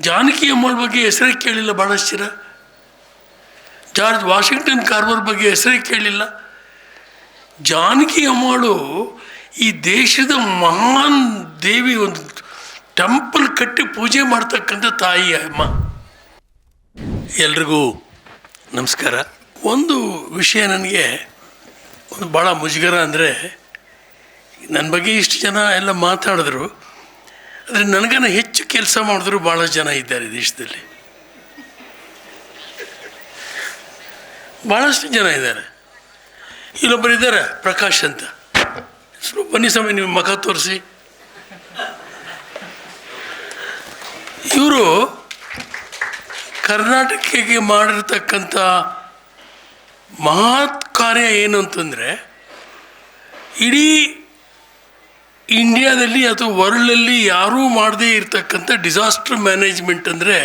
ಜಾನಕಿ ಅಮ್ಮಳ ಬಗ್ಗೆ ಹೆಸರೇ ಕೇಳಿಲ್ಲ ಭಾಳಷ್ಟು ಜಾರ್ಜ್ ವಾಷಿಂಗ್ಟನ್ ಕಾರ್ವರ್ ಬಗ್ಗೆ ಹೆಸರೇ ಕೇಳಿಲ್ಲ. ಜಾನಕಿ ಅಮ್ಮಳು ಈ ದೇಶದ ಮಹಾನ್ ದೇವಿ, ಒಂದು ಟೆಂಪಲ್ ಕಟ್ಟಿ ಪೂಜೆ ಮಾಡ್ತಕ್ಕಂಥ ತಾಯಿ ಅಮ್ಮ. ಎಲ್ರಿಗೂ ನಮಸ್ಕಾರ. ಒಂದು ವಿಷಯ ನನಗೆ ಒಂದು ಭಾಳ ಮುಜುಗರ ಅಂದರೆ, ನನ್ನ ಬಗ್ಗೆ ಇಷ್ಟು ಜನ ಎಲ್ಲ ಮಾತಾಡಿದ್ರು. ಆದರೆ ನನಗನ್ನ ಹೆಚ್ಚು ಕೆಲಸ ಮಾಡಿದ್ರು ಭಾಳ ಜನ ಇದ್ದಾರೆ ದೇಶದಲ್ಲಿ. ಭಾಳಷ್ಟು ಜನ ಇದ್ದಾರೆ. ಇಲ್ಲೊಬ್ಬರು ಇದ್ದಾರೆ, ಪ್ರಕಾಶ್ ಅಂತ. ಬನ್ನಿ ಸ್ವಾಮಿ ನಿಮ್ಮ ಮಗ ತೋರಿಸಿ. ಇವರು ಕರ್ನಾಟಕಕ್ಕೆ ಮಾಡಿರ್ತಕ್ಕಂಥ ಮಹತ್ ಕಾರ್ಯ ಏನು ಅಂತಂದರೆ, ಇಡೀ ಇಂಡಿಯಾದಲ್ಲಿ ಅಥವಾ ವರ್ಲ್ಡಲ್ಲಿ ಯಾರೂ ಮಾಡದೇ ಇರತಕ್ಕಂಥ ಡಿಸಾಸ್ಟರ್ ಮ್ಯಾನೇಜ್ಮೆಂಟ್ ಅಂದರೆ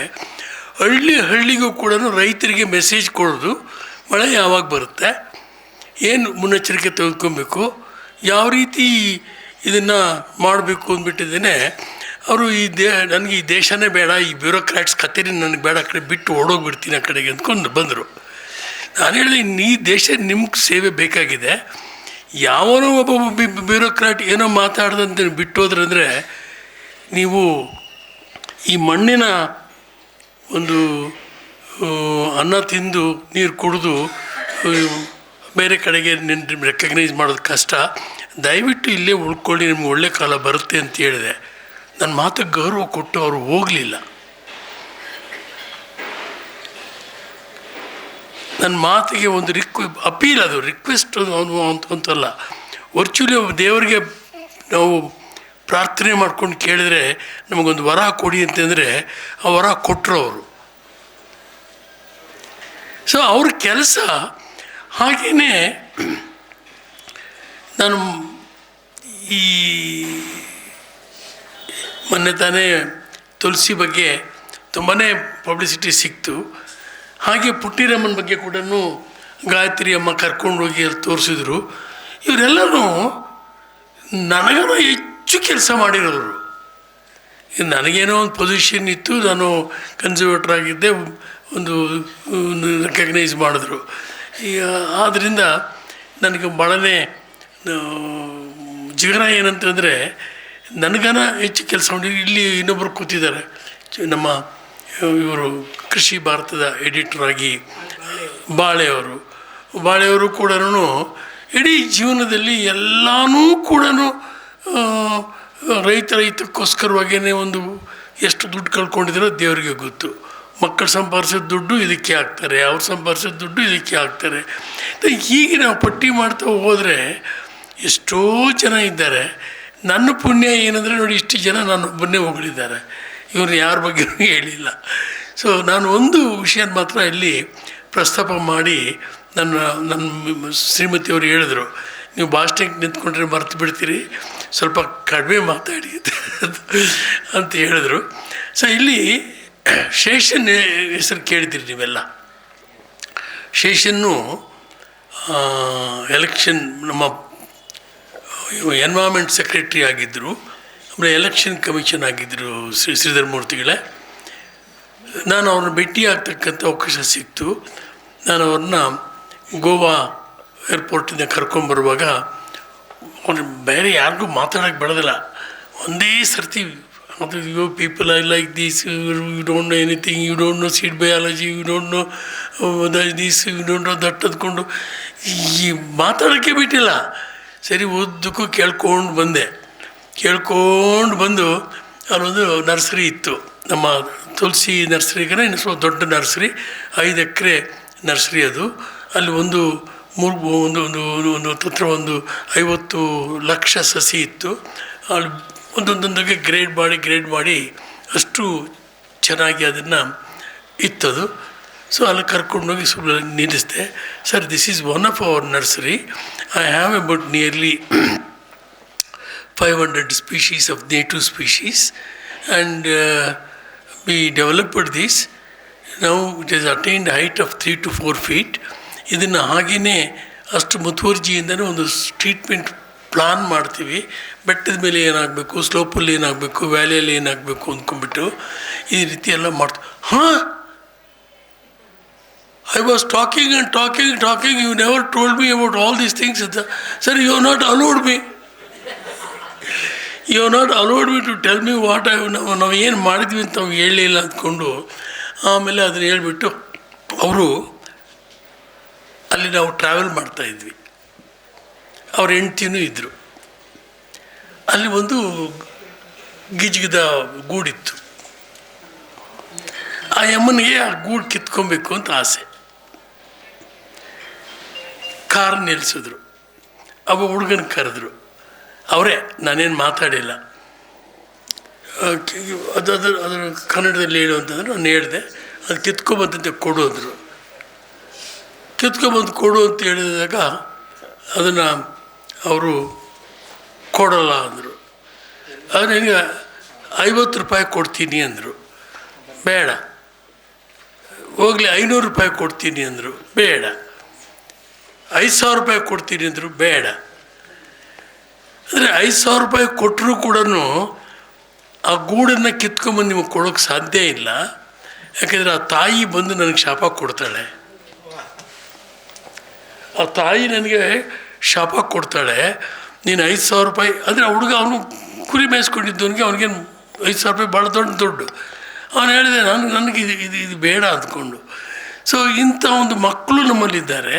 ಹಳ್ಳಿ ಹಳ್ಳಿಗೂ ಕೂಡ ರೈತರಿಗೆ ಮೆಸೇಜ್ ಕೊಡೋದು. ಮಳೆ ಯಾವಾಗ ಬರುತ್ತೆ? ಏನು ಮುನ್ನೆಚ್ಚರಿಕೆ ತೆಗೆದುಕೊಬೇಕು? ಯಾವ ರೀತಿ ಇದನ್ನು ಮಾಡಬೇಕು ಅಂದ್ಬಿಟ್ಟಿದ್ದೇನೆ. ಅವರು ಈ ದೇ, ನನಗೆ ಈ ದೇಶನೇ ಬೇಡ, ಈ ಬ್ಯೂರೋಕ್ರಾಟ್ಸ್ ಕಥೆನೇ ನನಗೆ ಬೇಡ ಕಡೆ ಬಿಟ್ಟು ಓಡೋಗ್ಬಿಡ್ತೀನಿ ಆ ಕಡೆಗೆ ಅಂದ್ಕೊಂಡು ಬಂದರು. ನಾನು ಹೇಳಿದೆ, ನೀ ದೇಶ ನಿಮ್ಗೆ ಸೇವೆ ಬೇಕಾಗಿದೆ. ಯಾವನೋ ಒಬ್ಬ ಬ್ಯೂರೋಕ್ರಾಟ್ ಏನೋ ಮಾತಾಡ್ದಂತೆ ಬಿಟ್ಟೋದ್ರಂದರೆ ನೀವು ಈ ಮಣ್ಣಿನ ಒಂದು ಅನ್ನ ತಿಂದು ನೀರು ಕುಡಿದು ಬೇರೆ ಕಡೆಗೆ ನೆನ್ ರೆಕಗ್ನೈಸ್ ಮಾಡೋದು ಕಷ್ಟ. ದಯವಿಟ್ಟು ಇಲ್ಲೇ ಉಳ್ಕೊಳ್ಳಿ, ನಿಮ್ಗೆ ಒಳ್ಳೆ ಕಾಲ ಬರುತ್ತೆ ಅಂತ ಹೇಳಿದೆ. ನನ್ನ ಮಾತಿಗೆ ಗೌರವ ಕೊಟ್ಟು ಅವರು ಹೋಗಲಿಲ್ಲ. ನನ್ನ ಮಾತಿಗೆ ಒಂದು ರಿಕ್ವೆ, ಅಪೀಲ್ ಅದು ರಿಕ್ವೆಸ್ಟ್ ಅದು ಅಂತ, ಅಂತಲ್ಲ. ವರ್ಚುಲಿ ದೇವರಿಗೆ ನಾವು ಪ್ರಾರ್ಥನೆ ಮಾಡ್ಕೊಂಡು ಕೇಳಿದರೆ ನಮಗೊಂದು ವರ ಕೊಡಿ ಅಂತಂದರೆ ಆ ವರ ಕೊಟ್ಟರು ಅವರು. ಸೊ ಅವ್ರ ಕೆಲಸ ಹಾಗೆಯೇ ನಾನು ಈ ಮೊನ್ನೆ ತಾನೇ ತುಳಸಿ ಬಗ್ಗೆ ತುಂಬಾ ಪಬ್ಲಿಸಿಟಿ ಸಿಕ್ತು. ಹಾಗೆ ಪುಟ್ಟಿರಮ್ಮನ ಬಗ್ಗೆ ಕೂಡ ಗಾಯತ್ರಿ ಅಮ್ಮ ಕರ್ಕೊಂಡು ಹೋಗಿ ಅಲ್ಲಿ ತೋರಿಸಿದ್ರು. ಇವರೆಲ್ಲರೂ ನನಗೂ ಹೆಚ್ಚು ಕೆಲಸ ಮಾಡಿರೋರು. ನನಗೇನೋ ಒಂದು ಪೊಸಿಷನ್ ಇತ್ತು, ನಾನು ಕನ್ಸರ್ವೇಟ್ರ್ ಆಗಿದ್ದೆ, ಒಂದು ರೆಕಗ್ನೈಸ್ ಮಾಡಿದ್ರು. ಆದ್ದರಿಂದ ನನಗೆ ಭಾಳನೇ ಜಿಗರ ಏನಂತಂದರೆ ನನಗನ ಹೆಚ್ಚು ಕೆಲಸ ಮಾಡಿ, ಇಲ್ಲಿ ಇನ್ನೊಬ್ಬರು ಕೂತಿದ್ದಾರೆ. ನಮ್ಮ ಇವರು ಕೃಷಿ ಭಾರತದ ಎಡಿಟರ್ ಆಗಿ ಬಾಳೆಯವರು. ಬಾಳೆಯವರು ಕೂಡ ಇಡೀ ಜೀವನದಲ್ಲಿ ಎಲ್ಲನೂ ಕೂಡ ರೈತ ರೈತಕ್ಕೋಸ್ಕರವಾಗಿಯೇ ಒಂದು ಎಷ್ಟು ದುಡ್ಡು ಕಳ್ಕೊಂಡಿದ್ರೋ ದೇವರಿಗೆ ಗೊತ್ತು. ಮಕ್ಕಳು ಸಂಪಾದಿಸೋ ದುಡ್ಡು ಇದಕ್ಕೆ ಹಾಕ್ತಾರೆ, ಅವ್ರು ಸಂಪಾದಿಸೋ ದುಡ್ಡು ಇದಕ್ಕೆ ಹಾಕ್ತಾರೆ. ಹೀಗೆ ನಾವು ಪಟ್ಟಿ ಮಾಡ್ತಾ ಹೋದರೆ ಎಷ್ಟೋ ಜನ ಇದ್ದಾರೆ. ನನ್ನ ಪುಣ್ಯ ಏನಂದರೆ ನೋಡಿ ಇಷ್ಟು ಜನ ನಾನೊಬ್ಬನ್ನೇ ಹೊಗಳಿದ್ದಾರೆ. ಇವರು ಯಾರ ಬಗ್ಗೆ ಹೇಳಿಲ್ಲ. ಸೊ ನಾನು ಒಂದು ವಿಷಯ ಮಾತ್ರ ಇಲ್ಲಿ ಪ್ರಸ್ತಾಪ ಮಾಡಿ ನನ್ನ ನನ್ನ ಶ್ರೀಮತಿಯವರು ಹೇಳಿದರು, ನೀವು ಬಾಸ್ಟಿಂಗ್ ನಿಂತ್ಕೊಂಡ್ರೆ ಮರ್ತು ಬಿಡ್ತೀರಿ, ಸ್ವಲ್ಪ ಕಡಿಮೆ ಮಾತಾಡಿ ಅಂತ ಹೇಳಿದರು. ಸೊ ಇಲ್ಲಿ ಶೇಷನ್ ಹೆಸರು ಕೇಳಿದ್ದೀರಿ ನೀವೆಲ್ಲ. ಶೇಷನ್ನು ಎಲೆಕ್ಷನ್ ನಮ್ಮ ಎನ್ವೈರ್ಮೆಂಟ್ ಸೆಕ್ರೆಟ್ರಿ ಆಗಿದ್ದರು ಆಮೇಲೆ ಎಲೆಕ್ಷನ್ ಕಮಿಷನ್ ಆಗಿದ್ದರು ಶ್ರೀ ಶ್ರೀಧರ್ ಮೂರ್ತಿಗಳೇ. ನಾನು ಅವ್ರನ್ನ ಭೇಟಿ ಆಗ್ತಕ್ಕಂಥ ಅವಕಾಶ ಸಿಕ್ತು. ನಾನು ಅವ್ರನ್ನ ಗೋವಾ ಏರ್ಪೋರ್ಟಿಂದ ಕರ್ಕೊಂಬರುವಾಗ ಅವ್ರು ಬೇರೆ ಯಾರಿಗೂ ಮಾತಾಡೋಕ್ಕೆ ಬಿಡೋದಿಲ್ಲ ಒಂದೇ ಸರ್ತಿ ಅದು you people I like this you don't know anything you don't know seed biology you don't know this you don't know that ಈ ಮಾತಾಡೋಕ್ಕೆ ಬಿಟ್ಟಿಲ್ಲ. ಸರಿ, ಉದ್ದಕ್ಕೂ ಕೇಳ್ಕೊಂಡು ಬಂದೆ. ಕೇಳ್ಕೊಂಡು ಬಂದು ಅಲ್ಲೊಂದು ನರ್ಸರಿ ಇತ್ತು. ನಮ್ಮ ತುಳಸಿ ನರ್ಸರಿಗೇ ಇನ್ನು ಸ್ವಲ್ಪ ದೊಡ್ಡ ನರ್ಸರಿ ಐದು ಎಕರೆ ನರ್ಸರಿ ಅದು. ಅಲ್ಲಿ ಒಂದು ಮೂರು ಒಂದು ಒಂದು ಒಂದು ಹತ್ರ ಒಂದು ಐವತ್ತು ಲಕ್ಷ ಸಸಿ ಇತ್ತು. ಅಲ್ಲಿ ಒಂದೊಂದೊಂದಾಗೆ ಗ್ರೇಡ್ ಮಾಡಿ ಗ್ರೇಡ್ ಮಾಡಿ ಅಷ್ಟು ಚೆನ್ನಾಗಿ ಅದನ್ನು ಇತ್ತದು. ಸೊ ಅಲ್ಲಿ ಕರ್ಕೊಂಡೋಗಿ ಸುಮ್ಮನೆ ನಿಲ್ಲಿಸಿದೆ. Sir this is one of our nursery I have about nearly 500 species of of native and uh, we developed this now it has attained height of 3 to 4 feet. ಇದನ್ನು ಹಾಗೆಯೇ ಅಷ್ಟು ಮುತುವರ್ಜಿಯಿಂದನೇ ಒಂದು ಟ್ರೀಟ್ಮೆಂಟ್ ಪ್ಲಾನ್ ಮಾಡ್ತೀವಿ. ಬೆಟ್ಟದ ಮೇಲೆ ಏನಾಗಬೇಕು ಸ್ಲೋಪಲ್ಲಿ ಏನಾಗಬೇಕು ವ್ಯಾಲಿಯಲ್ಲಿ ಏನಾಗಬೇಕು ಅಂದ್ಕೊಂಡ್ಬಿಟ್ಟು ಈ ರೀತಿ ಎಲ್ಲ ಮಾಡ್ತೀವಿ. ಹಾಂ? I was talking and talking talking you never told me about all these things ಅಂತ sir you not allowed me you not allowed me to tell me what I ನಾವು ನಾವು ಏನು ಮಾಡಿದ್ವಿ ಅಂತ ನಾವು ಹೇಳಲಿಲ್ಲ ಅಂದ್ಕೊಂಡು, ಆಮೇಲೆ ಅದನ್ನು ಹೇಳಿಬಿಟ್ಟು ಅವರು ಅಲ್ಲಿ ನಾವು ಟ್ರಾವೆಲ್ ಮಾಡ್ತಾಯಿದ್ವಿ ಅವ್ರ ಹೆಂಡ್ತಿನೂ ಇದ್ದರು ಅಲ್ಲಿ ಒಂದು ಗಿಜ್ಗಿದ ಗೂಡಿತ್ತು. ಆ ಯಮ್ಮನಿಗೆ ಆ ಗೂಡು ಕಿತ್ಕೊಬೇಕು ಅಂತ ಆಸೆ. ಕಾರ್ ನಿಲ್ಲಿಸಿದ್ರು ಅವ ಹುಡುಗನ ಕರೆದ್ರು. ಅವರೇ, ನಾನೇನು ಮಾತಾಡಿಲ್ಲ. ಅದು ಅದ್ರ ಅದರ ಕನ್ನಡದಲ್ಲಿ ಹೇಳು ಅಂತಂದ್ರೆ ನಾನು ಹೇಳಿದೆ. ಅದು ಕಿತ್ಕೊಬಂತಂತೆ ಕೊಡು ಅಂದರು. ಕಿತ್ಕೊಬಂದು ಕೊಡು ಅಂತ ಹೇಳಿದಾಗ ಅದನ್ನು ಅವರು ಕೊಡೋಲ್ಲ ಅಂದರು. ಅದು ನನಗೆ ಐವತ್ತು ರೂಪಾಯಿ ಕೊಡ್ತೀನಿ ಅಂದರು. ಬೇಡ. ಹೋಗಲಿ, ಐನೂರು ರೂಪಾಯಿ ಕೊಡ್ತೀನಿ ಅಂದರು. ಬೇಡ. ಐದು ಸಾವಿರ ರೂಪಾಯಿ ಕೊಡ್ತೀನಿ ಅಂದರು, ಬೇಡ. ಅಂದರೆ ಐದು ಸಾವಿರ ರೂಪಾಯಿ ಕೊಟ್ಟರೂ ಕೂಡ ಆ ಗೂಡನ್ನು ಕಿತ್ಕೊಂಬಂದು ನಿಮಗೆ ಕೊಡೋಕ್ಕೆ ಸಾಧ್ಯ ಇಲ್ಲ. ಯಾಕೆಂದರೆ ಆ ತಾಯಿ ಬಂದು ನನಗೆ ಶಾಪ ಕೊಡ್ತಾಳೆ. ಆ ತಾಯಿ ನನಗೆ ಶಾಪ ಕೊಡ್ತಾಳೆ. ನೀನು ಐದು ಸಾವಿರ ರೂಪಾಯಿ ಅಂದರೆ ಆ ಹುಡುಗ ಅವನು ಕುರಿ ಮೇಯಿಸ್ಕೊಂಡಿದ್ದವನಿಗೆ ಅವನಿಗೆ ಐದು ಸಾವಿರ ರೂಪಾಯಿ ಭಾಳ ದೊಡ್ಡ ದುಡ್ಡು. ಅವನು ಹೇಳಿದೆ, ನಾನು, ನನಗೆ ಇದು ಇದು ಇದು ಬೇಡ ಅಂದ್ಕೊಂಡು. ಸೊ ಇಂಥ ಒಂದು ಮಕ್ಕಳು ನಮ್ಮಲ್ಲಿದ್ದಾರೆ.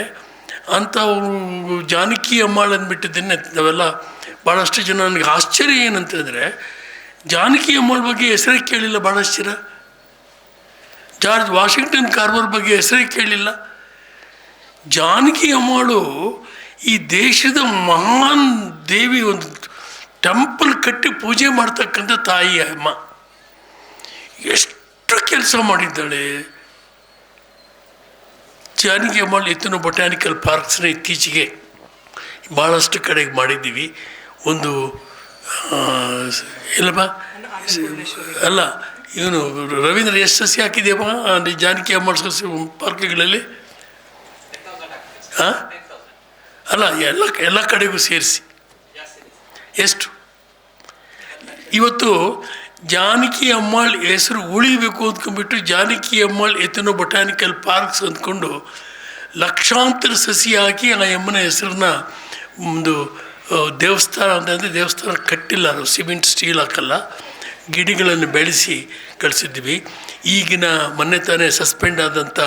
ಅಂಥವರು ಜಾನಕಿ ಅಮ್ಮಾಳ್ ಬಿಟ್ಟಿದ್ದೇನೆ, ನಾವೆಲ್ಲ ಭಾಳಷ್ಟು ಜನ ನನಗೆ ಆಶ್ಚರ್ಯ ಏನಂತಂದರೆ ಜಾನಕಿ ಅಮ್ಮಳ ಬಗ್ಗೆ ಹೆಸರೇ ಕೇಳಿಲ್ಲ ಭಾಳಷ್ಟು ಜಾರ್ಜ್ ವಾಷಿಂಗ್ಟನ್ ಕಾರ್ವರ್ ಬಗ್ಗೆ ಹೆಸರೇ ಕೇಳಿಲ್ಲ. ಜಾನಕಿ ಅಮ್ಮಳು ಈ ದೇಶದ ಮಹಾನ್ ದೇವಿ, ಒಂದು ಟೆಂಪಲ್ ಕಟ್ಟಿ ಪೂಜೆ ಮಾಡ್ತಕ್ಕಂಥ ತಾಯಿ, ಅಮ್ಮ. ಎಷ್ಟು ಕೆಲಸ ಮಾಡಿದ್ದಾಳೆ. ಜಾನಕಿ ಅಮ್ಮಳು ಎತ್ತಿನ ಬೊಟ್ಯಾನಿಕಲ್ ಪಾರ್ಕ್ಸ್ನ ಇತ್ತೀಚೆಗೆ ಭಾಳಷ್ಟು ಕಡೆಗೆ ಮಾಡಿದ್ದೀವಿ. ಒಂದು ಇಲ್ಲಪ್ಪ ಅಲ್ಲ, ಇವನು ರವೀಂದ್ರ ಎಷ್ಟು ಸಸಿ ಹಾಕಿದೆಯಪ್ಪ ಜಾನಕಿ ಅಮ್ಮಳ ಸಸಿ ಪಾರ್ಕ್ಗಳಲ್ಲಿ? ಹಾಂ ಅಲ್ಲ, ಎಲ್ಲ ಎಲ್ಲ ಕಡೆಗೂ ಸೇರಿಸಿ. ಎಷ್ಟು? ಇವತ್ತು ಜಾನಕಿ ಅಮ್ಮಾಳ್ ಹೆಸರು ಉಳಿಬೇಕು ಅಂದ್ಕೊಂಡ್ಬಿಟ್ಟು ಜಾನಕಿ ಅಮ್ಮಾಳ್ ಎತ್ತನೋ ಬೊಟಾನಿಕಲ್ ಪಾರ್ಕ್ಸ್ ಅಂದ್ಕೊಂಡು ಲಕ್ಷಾಂತರ ಸಸಿ ಹಾಕಿ ಆ ಅಮ್ಮನ ಹೆಸರನ್ನ ಒಂದು ದೇವಸ್ಥಾನ ಅಂತಂದರೆ ದೇವಸ್ಥಾನ ಕಟ್ಟಿಲ್ಲ ನಾವು ಸಿಮೆಂಟ್, ಸ್ಟೀಲ್ ಹಾಕಲ್ಲ. ಗಿಡಗಳನ್ನು ಬೆಳೆಸಿ ಕಳಿಸಿದ್ವಿ. ಈಗಿನ ಮೊನ್ನೆ ತಾನೇ ಸಸ್ಪೆಂಡ್ ಆದಂಥ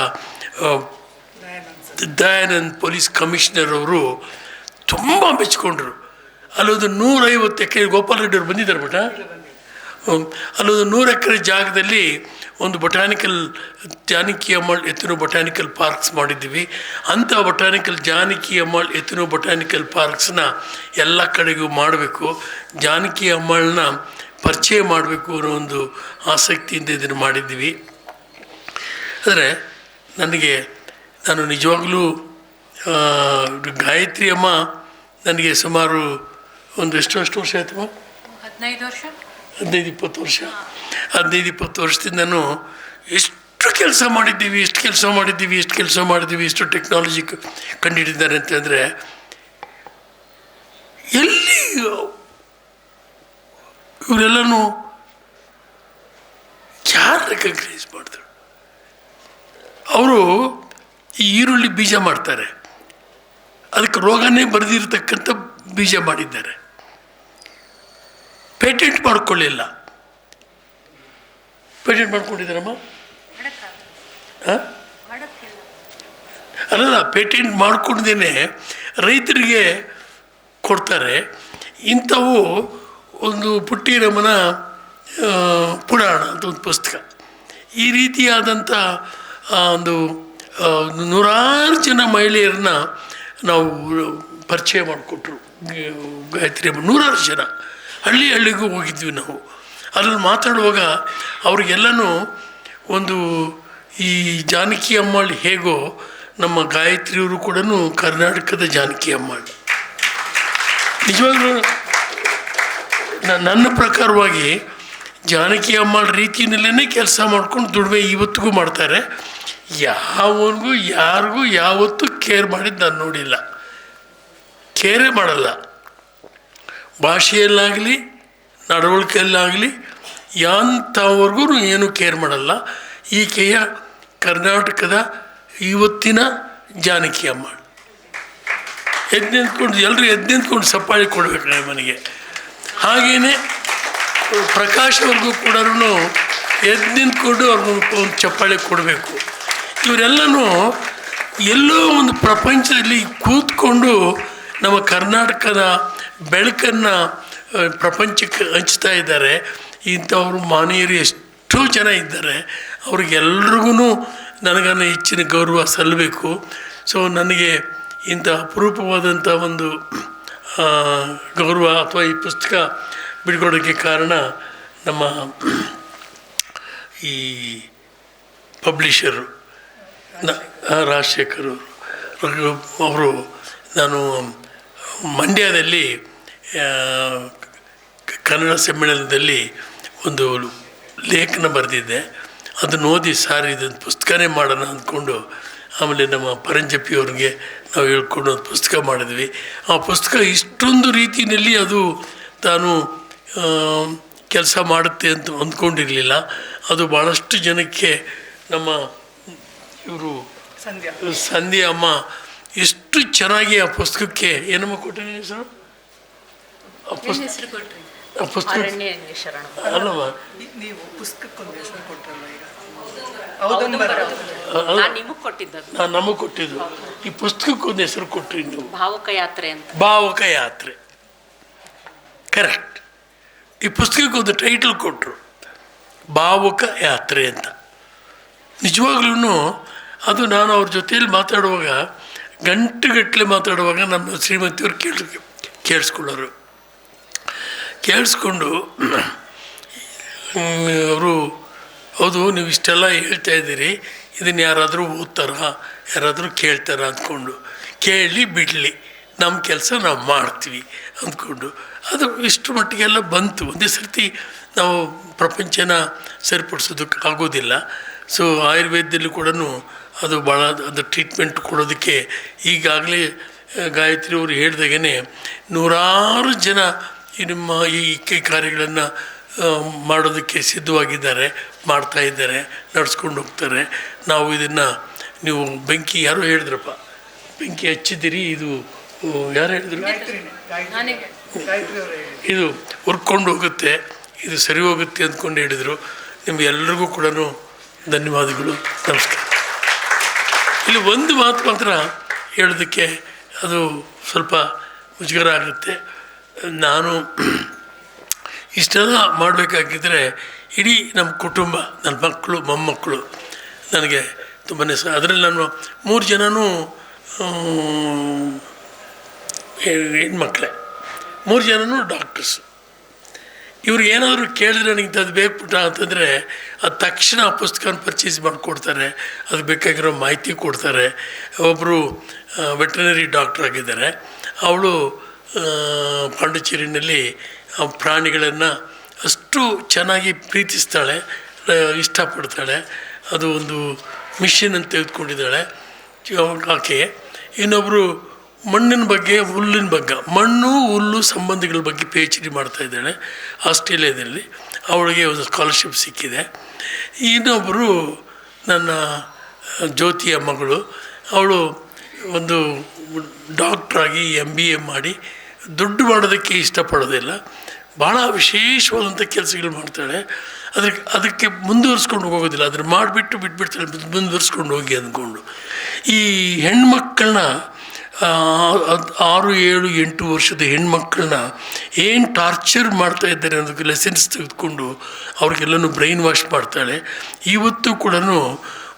ದಯಾನಂದ್ ಪೊಲೀಸ್ ಕಮಿಷನರ್ ಅವರು ತುಂಬ ಮೆಚ್ಕೊಂಡ್ರು ಅಲ್ಲೊಂದು ನೂರೈವತ್ತು ಎಕರೆ ಗೋಪಾಲ್ ರೆಡ್ಡಿ ಅವ್ರು ಬಂದಿದ್ದಾರೆ ಬೇಟ. ಅಲ್ಲೊಂದು ನೂರು ಎಕರೆ ಜಾಗದಲ್ಲಿ ಒಂದು ಬೊಟಾನಿಕಲ್ ಜಾನಕಿ ಅಮ್ಮಳ್ ಎತ್ತಿನ ಬೊಟಾನಿಕಲ್ ಪಾರ್ಕ್ಸ್ ಮಾಡಿದ್ದೀವಿ. ಅಂಥ ಬೊಟಾನಿಕಲ್ ಜಾನಕಿ ಅಮ್ಮಳ್ ಎತ್ತಿನ ಬೊಟಾನಿಕಲ್ ಪಾರ್ಕ್ಸ್ನ ಎಲ್ಲ ಕಡೆಗೂ ಮಾಡಬೇಕು. ಜಾನಕಿ ಅಮ್ಮಳನ್ನ ಪರಿಚಯ ಮಾಡಬೇಕು ಅನ್ನೋ ಒಂದು ಆಸಕ್ತಿಯಿಂದ ಇದನ್ನು ಮಾಡಿದ್ದೀವಿ. ಆದರೆ ನನಗೆ, ನಾನು ನಿಜವಾಗಲೂ ಗಾಯತ್ರಿ ಅಮ್ಮ ನನಗೆ ಸುಮಾರು ಒಂದು ಎಷ್ಟು ಎಷ್ಟು ವರ್ಷ ಆಯ್ತಮ್ಮ? ಹದಿನೈದು ವರ್ಷ. ಹದಿನೈದು, ಇಪ್ಪತ್ತು ವರ್ಷ. ಹದಿನೈದು, ಇಪ್ಪತ್ತು ವರ್ಷದಿಂದನೂ ಎಷ್ಟು ಕೆಲಸ ಮಾಡಿದ್ದೀವಿ ಎಷ್ಟು ಕೆಲಸ ಮಾಡಿದ್ದೀವಿ ಎಷ್ಟು ಕೆಲಸ ಮಾಡಿದ್ದೀವಿ ಎಷ್ಟು ಟೆಕ್ನಾಲಜಿ ಕಂಡುಹಿಡಿದ್ದಾರೆ ಅಂತಂದರೆ ಎಲ್ಲಿ ಇವರೆಲ್ಲನೂ ಯಾರು ರೆಕಗ್ನೈಸ್ ಮಾಡಿದ್ರು? ಅವರು ಈ ಈರುಳ್ಳಿ ಬೀಜ ಮಾಡ್ತಾರೆ. ಅದಕ್ಕೆ ರೋಗನೇ ಬರೆದಿರತಕ್ಕಂಥ ಬೀಜ ಮಾಡಿದ್ದಾರೆ. ಪೇಟೆಂಟ್ ಮಾಡ್ಕೊಳ್ಳಿಲ್ಲ. ಪೇಟೆಂಟ್ ಮಾಡ್ಕೊಂಡಿದ್ದಾರಮ್ಮ? ಅಲ್ಲ ಪೇಟೆಂಟ್ ಮಾಡ್ಕೊಂಡೇ ರೈತರಿಗೆ ಕೊಡ್ತಾರೆ. ಇಂಥವು ಒಂದು ಪುಟ್ಟಿರಮ್ಮನ ಪುರಾಣ ಅಂತ ಒಂದು ಪುಸ್ತಕ. ಈ ರೀತಿಯಾದಂಥ ಒಂದು ನೂರಾರು ಜನ ಮಹಿಳೆಯರನ್ನ ನಾವು ಪರಿಚಯ ಮಾಡಿಕೊಟ್ರು. ಗಾಯತ್ರಿ ಅಮ್ಮ ನೂರಾರು ಜನ. ಹಳ್ಳಿ ಹಳ್ಳಿಗೂ ಹೋಗಿದ್ವಿ ನಾವು. ಅದ್ರಲ್ಲಿ ಮಾತಾಡುವಾಗ ಅವ್ರಿಗೆಲ್ಲನೂ ಒಂದು ಈ ಜಾನಕಿ ಅಮ್ಮಾಳ್ ಹೇಗೋ ನಮ್ಮ ಗಾಯತ್ರಿಯವರು ಕೂಡ ಕರ್ನಾಟಕದ ಜಾನಕಿ ಅಮ್ಮಾಳ್. ನಿಜವಾಗ್ಲೂ ನನ್ನ ಪ್ರಕಾರವಾಗಿ ಜಾನಕಿ ಅಮ್ಮಾಳ್ ರೀತಿಯಲ್ಲೇ ಕೆಲಸ ಮಾಡ್ಕೊಂಡು ದುಡಿಮೆ ಇವತ್ತಿಗೂ ಮಾಡ್ತಾರೆ. ಯಾವನಿಗೂ, ಯಾರಿಗೂ ಯಾವತ್ತೂ ಕೇರ್ ಮಾಡಿದ್ದು ನಾನು ನೋಡಿಲ್ಲ. ಕೇರೇ ಮಾಡಲ್ಲ. ಭಾಷೆಯಲ್ಲಾಗಲಿ, ನಡವಳಿಕೆಯಲ್ಲಾಗಲಿ ಯಾಂಥವ್ರಿಗೂ ಏನು ಕೇರ್ ಮಾಡಲ್ಲ. ಈಕೆಯ ಕರ್ನಾಟಕದ ಇವತ್ತಿನ ಜಾನಕಿ ಅಮ್ಮ. ಎದ್ದು ನಿಂತ್ಕೊಂಡು ಎಲ್ಲರೂ ಎದ್ದು ನಿಂತ್ಕೊಂಡು ಸಪ್ಪಾಳಿ ಕೊಡಬೇಕು ನಮ್ಮನಿಗೆ ಹಾಗೆಯೇ ಪ್ರಕಾಶ್ ಅವ್ರಿಗೂ ಕೂಡ ಎದ್ದು ನಿಂತ್ಕೊಂಡು ಅವ್ರಿಗೂ ಒಂದು ಚಪ್ಪಾಳೆ ಕೊಡಬೇಕು. ಇವರೆಲ್ಲನೂ ಎಲ್ಲೋ ಒಂದು ಪ್ರಪಂಚದಲ್ಲಿ ಕೂತ್ಕೊಂಡು ನಮ್ಮ ಕರ್ನಾಟಕದ ಬೆಳಕನ್ನು ಪ್ರಪಂಚಕ್ಕೆ ಹಂಚ್ತಾ ಇದ್ದಾರೆ. ಇಂಥವ್ರು ಮಾನವೀಯರು ಎಷ್ಟೋ ಜನ ಇದ್ದಾರೆ. ಅವ್ರಿಗೆಲ್ರಿಗೂ ನನಗನ್ನು ಹೆಚ್ಚಿನ ಗೌರವ ಸಲ್ಲಬೇಕು ಸೊ, ನನಗೆ ಇಂಥ ಅಪರೂಪವಾದಂಥ ಒಂದು ಗೌರವ ಅಥವಾ ಈ ಪುಸ್ತಕ ಬಿಡ್ಕೊಡೋಕ್ಕೆ ಕಾರಣ ನಮ್ಮ ಈ ಪಬ್ಲಿಷರು, ನ ರಾಜಶೇಖರ್ ಅವರು ನಾನು ಮಂಡ್ಯದಲ್ಲಿ ಕನ್ನಡ ಸಮ್ಮೇಳನದಲ್ಲಿ ಒಂದು ಲೇಖನ ಬರೆದಿದ್ದೆ. ಅದನ್ನು ಓದಿ ಸಾರ್ ಇದೊಂದು ಪುಸ್ತಕನೇ ಮಾಡೋಣ ಅಂದ್ಕೊಂಡು ಆಮೇಲೆ ನಮ್ಮ ಪರಂಜಪಿಯವ್ರಿಗೆ ನಾವು ಹೇಳ್ಕೊಂಡು ಒಂದು ಪುಸ್ತಕ ಮಾಡಿದ್ವಿ. ಆ ಪುಸ್ತಕ ಇಷ್ಟೊಂದು ರೀತಿಯಲ್ಲಿ ಅದು ತಾನು ಕೆಲಸ ಮಾಡುತ್ತೆ ಅಂತ ಅಂದ್ಕೊಂಡಿರಲಿಲ್ಲ. ಅದು ಭಾಳಷ್ಟು ಜನಕ್ಕೆ ನಮ್ಮ ಇವರು ಸಂಧ್ಯಾ ಸಂಧ್ಯಾ ಅಮ್ಮ ಎಷ್ಟು ಚೆನ್ನಾಗಿ ಆ ಪುಸ್ತಕಕ್ಕೆ ಏನಮ್ಮ ಕೊಟ್ಟಿದ್ದೀನಿ ಹೆಸರು ಆ ಪುಸ್ತಕ ನೀವು ಪುಸ್ತಕಕ್ಕೊಂದು ಹೆಸರು ಈಗ. ನಾನು ನಮಗೆ ಕೊಟ್ಟಿದ್ದು. ಈ ಪುಸ್ತಕಕ್ಕೊಂದು ಹೆಸರು ಕೊಟ್ರಿ ನೀವು ಭಾವಕ ಯಾತ್ರೆ ಅಂತ. ಭಾವಕ ಯಾತ್ರೆ. ಕರೆಕ್ಟ್ ಈ ಪುಸ್ತಕಕ್ಕೊಂದು ಟೈಟಲ್ ಕೊಟ್ಟರು ಭಾವಕ ಯಾತ್ರೆ ಅಂತ. ನಿಜವಾಗ್ಲೂ ಅದು ನಾನು ಅವ್ರ ಜೊತೆಯಲ್ಲಿ ಮಾತಾಡುವಾಗ ಗಂಟೆಗಟ್ಟಲೆ ಮಾತಾಡುವಾಗ ನಮ್ಮ ಶ್ರೀಮತಿಯವ್ರು ಕೇಳಿ ಕೇಳಿಸ್ಕೊಳ್ಳೋರು. ಕೇಳಿಸ್ಕೊಂಡು ಅವರು, ಹೌದು, ನೀವು ಇಷ್ಟೆಲ್ಲ ಹೇಳ್ತಾ ಇದ್ದೀರಿ, ಇದನ್ನು ಯಾರಾದರೂ ಓದ್ತಾರಾ, ಯಾರಾದರೂ ಕೇಳ್ತಾರ ಅಂದ್ಕೊಂಡು, ಕೇಳಿ ಬಿಡಲಿ ನಮ್ಮ ಕೆಲಸ ನಾವು ಮಾಡ್ತೀವಿ ಅಂದ್ಕೊಂಡು. ಅದು ಇಷ್ಟು ಮಟ್ಟಿಗೆಲ್ಲ ಬಂತು. ಒಂದೇ ಸರ್ತಿ ನಾವು ಪ್ರಪಂಚನ ಸರಿಪಡಿಸೋದಕ್ಕೆ ಆಗೋದಿಲ್ಲ. ಸೊ ಆಯುರ್ವೇದದಲ್ಲಿ ಕೂಡ ಅದು ಭಾಳ ಅದು ಟ್ರೀಟ್ಮೆಂಟ್ ಕೊಡೋದಕ್ಕೆ ಈಗಾಗಲೇ, ಗಾಯತ್ರಿ ಅವರು ಹೇಳಿದಾಗೇ ನೂರಾರು ಜನ ನಿಮ್ಮ ಈ ಕೈ ಕಾರ್ಯಗಳನ್ನು ಮಾಡೋದಕ್ಕೆ ಸಿದ್ಧವಾಗಿದ್ದಾರೆ ಮಾಡ್ತಾ ಇದ್ದಾರೆ ನಡ್ಸ್ಕೊಂಡು ಹೋಗ್ತಾರೆ. ನಾವು ಇದನ್ನು ನೀವು ಬೆಂಕಿ ಯಾರೋ ಹೇಳಿದ್ರಪ್ಪ. ಬೆಂಕಿ ಹಚ್ಚಿದ್ದೀರಿ ಇದು ಯಾರು ಹೇಳಿದ್ರು? ಇದು ಹುರ್ಕೊಂಡು ಹೋಗುತ್ತೆ ಇದು ಸರಿ ಹೋಗುತ್ತೆ ಅಂದ್ಕೊಂಡು ಹೇಳಿದರು. ನಿಮ್ಗೆಲ್ರಿಗೂ ಕೂಡ ಧನ್ಯವಾದಗಳು ನಮಸ್ಕಾರ. ಇಲ್ಲಿ ಒಂದು ಮಾತು ಮಾತ್ರ ಹೇಳೋದಕ್ಕೆ ಅದು ಸ್ವಲ್ಪ ಮುಜುಗರ ಆಗುತ್ತೆ. ನಾನು ಇಷ್ಟೆಲ್ಲ ಮಾಡಬೇಕಾಗಿದ್ದರೆ ಇಡೀ ನಮ್ಮ ಕುಟುಂಬ, ನನ್ನ ಮಕ್ಕಳು, ಮೊಮ್ಮಕ್ಕಳು ನನಗೆ ತುಂಬನೇ ಸ, ಅದರಲ್ಲಿ ನಾನು ಮೂರು ಜನನೂ ಹೆಣ್ಮಕ್ಳೇ. ಮೂರು ಜನನೂ ಡಾಕ್ಟರ್ಸ್. ಇವ್ರು ಏನಾದರೂ ಕೇಳಿದ್ರೆ ನನಗೆ ಅದು ಬೇಕು ಪುಟ ಅಂತಂದರೆ ಅದು ತಕ್ಷಣ ಆ ಪುಸ್ತಕನ ಪರ್ಚೇಸ್ ಮಾಡಿಕೊಡ್ತಾರೆ. ಅದಕ್ಕೆ ಬೇಕಾಗಿರೋ ಮಾಹಿತಿ ಕೊಡ್ತಾರೆ. ಒಬ್ಬರು ವೆಟರ್ನರಿ ಡಾಕ್ಟ್ರ್ ಆಗಿದ್ದಾರೆ. ಅವಳು ಪಾಂಡಿಚೇರಿನಲ್ಲಿ ಪ್ರಾಣಿಗಳನ್ನು ಅಷ್ಟು ಚೆನ್ನಾಗಿ ಪ್ರೀತಿಸ್ತಾಳೆ ಇಷ್ಟಪಡ್ತಾಳೆ. ಅದು ಒಂದು ಮಿಷನ್ ಅಂತ ತೆಗೆದುಕೊಂಡಿದ್ದಾಳೆ. ಆಕೆ ಇನ್ನೊಬ್ಬರು ಮಣ್ಣಿನ ಬಗ್ಗೆ, ಹುಲ್ಲಿನ ಬಗ್ಗೆ, ಮಣ್ಣು, ಹುಲ್ಲು ಸಂಬಂಧಿಗಳ ಬಗ್ಗೆ ಪಿ ಎಚ್ ಡಿ ಮಾಡ್ತಾ ಇದ್ದಾಳೆ ಆಸ್ಟ್ರೇಲಿಯಾದಲ್ಲಿ. ಅವಳಿಗೆ ಒಂದು ಸ್ಕಾಲರ್ಶಿಪ್ ಸಿಕ್ಕಿದೆ. ಇನ್ನೊಬ್ಬರು ನನ್ನ ಜ್ಯೋತಿಯ ಮಗಳು. ಅವಳು ಒಂದು ಡಾಕ್ಟ್ರಾಗಿ ಎಂ ಬಿ ಎ ಮಾಡಿ ದುಡ್ಡು ಮಾಡೋದಕ್ಕೆ ಇಷ್ಟಪಡೋದಿಲ್ಲ ಭಾಳ ವಿಶೇಷವಾದಂಥ ಕೆಲಸಗಳು ಮಾಡ್ತಾಳೆ. ಅದಕ್ಕೆ ಅದಕ್ಕೆ ಮುಂದುವರಿಸ್ಕೊಂಡು ಹೋಗೋದಿಲ್ಲ. ಅದನ್ನು ಮಾಡಿಬಿಟ್ಟು ಬಿಟ್ಬಿಡ್ತಾಳೆ ಮುಂದುವರಿಸ್ಕೊಂಡು ಹೋಗಿ ಅಂದ್ಕೊಂಡು. ಈ ಹೆಣ್ಮಕ್ಕಳನ್ನ ಆರು, ಏಳು, ಎಂಟು ವರ್ಷದ ಹೆಣ್ಮಕ್ಳನ್ನ ಏನು ಟಾರ್ಚರ್ ಮಾಡ್ತಾ ಇದ್ದಾರೆ ಅನ್ನೋದಕ್ಕೆ ಲೆಸನ್ಸ್ ತೆಗೆದುಕೊಂಡು ಅವ್ರಿಗೆಲ್ಲನೂ ಬ್ರೈನ್ ವಾಶ್ ಮಾಡ್ತಾಳೆ. ಇವತ್ತು ಕೂಡ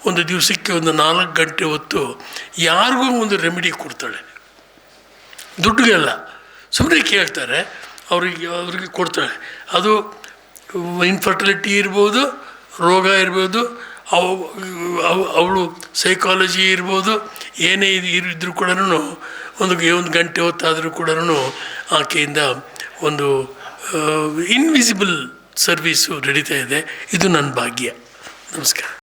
ಒಂದು ದಿವಸಕ್ಕೆ ಒಂದು ನಾಲ್ಕು ಗಂಟೆ ಹೊತ್ತು ಯಾರಿಗೂ ಒಂದು ರೆಮಿಡಿ ಕೊಡ್ತಾಳೆ. ದುಡ್ಡುಗೆಲ್ಲ ಸುಮ್ಮನೆ ಕೇಳ್ತಾರೆ, ಅವರಿಗೆ, ಅವ್ರಿಗೆ ಕೊಡ್ತಾರೆ. ಅದು ಇನ್ಫರ್ಟಿಲಿಟಿ ಇರ್ಬೋದು, ರೋಗ ಇರ್ಬೋದು, ಅವು, ಅವ್- ಅವಳು ಸೈಕಾಲಜಿ ಇರ್ಬೋದು, ಏನೇ ಇದು, ಇದ್ರೂ ಕೂಡ ಒಂದು ಒಂದು ಗಂಟೆ ಹೊತ್ತಾದರೂ ಕೂಡ ಆಕೆಯಿಂದ ಒಂದು ಇನ್ವಿಸಿಬಲ್ ಸರ್ವೀಸು ನಡೀತಾ ಇದೆ. ಇದು ನನ್ನ ಭಾಗ್ಯ. ನಮಸ್ಕಾರ.